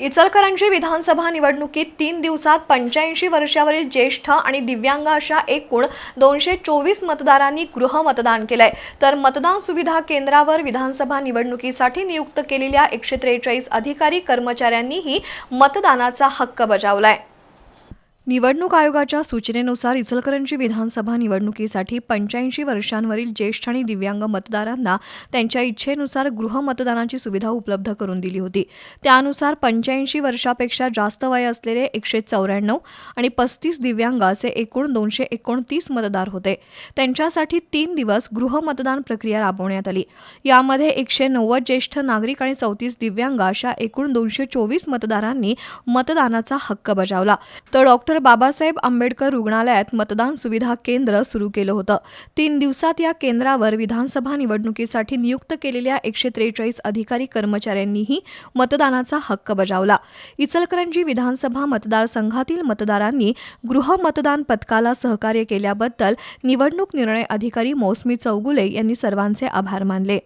इचलकरंजी विधानसभा निवडणुकीत तीन दिवसात पंच्याऐंशी वर्षावरील ज्येष्ठ आणि दिव्यांग अशा एकूण दोनशे चोवीस मतदारांनी गृहमतदान केलंय. तर मतदान सुविधा केंद्रावर विधानसभा निवडणुकीसाठी नियुक्त केलेल्या एकशे त्रेचाळीस अधिकारी कर्मचाऱ्यांनीही मतदानाचा हक्क बजावलाय. निवडणूक आयोगाच्या सूचनेनुसार इचलकरंजी विधानसभा निवडणुकीसाठी पंच्याऐंशी वर्षांवरील ज्येष्ठ आणि दिव्यांग मतदारांना त्यांच्या इच्छेनुसार गृहमतदानाची सुविधा उपलब्ध करून दिली होती. त्यानुसार पंच्याऐंशी वर्षापेक्षा जास्त वय असलेले एकशे चौऱ्याण्णव आणि पस्तीस दिव्यांग असे एकूण दोनशे एकोणतीस मतदार होते. त्यांच्यासाठी तीन दिवस गृहमतदान प्रक्रिया राबवण्यात आली. यामध्ये एकशे नव्वद ज्येष्ठ नागरिक आणि चौतीस दिव्यांग अशा एकूण दोनशे चोवीस मतदारांनी मतदानाचा हक्क बजावला. तर डॉक्टर बाबासाहेब आंबेडकर रुग्णालयात मतदान सुविधा केंद्र सुरू केलं होतं. तीन दिवसात या केंद्रावर विधानसभा निवडणुकीसाठी नियुक्त केलेल्या एकशे त्रेचाळीस अधिकारी कर्मचाऱ्यांनीही मतदानाचा हक्क बजावला. इचलकरंजी विधानसभा मतदारसंघातील मतदारांनी गृहमतदान पथकाला सहकार्य केल्याबद्दल निवडणूक निर्णय अधिकारी मौसमी चौगुले यांनी सर्वांचे आभार मानले.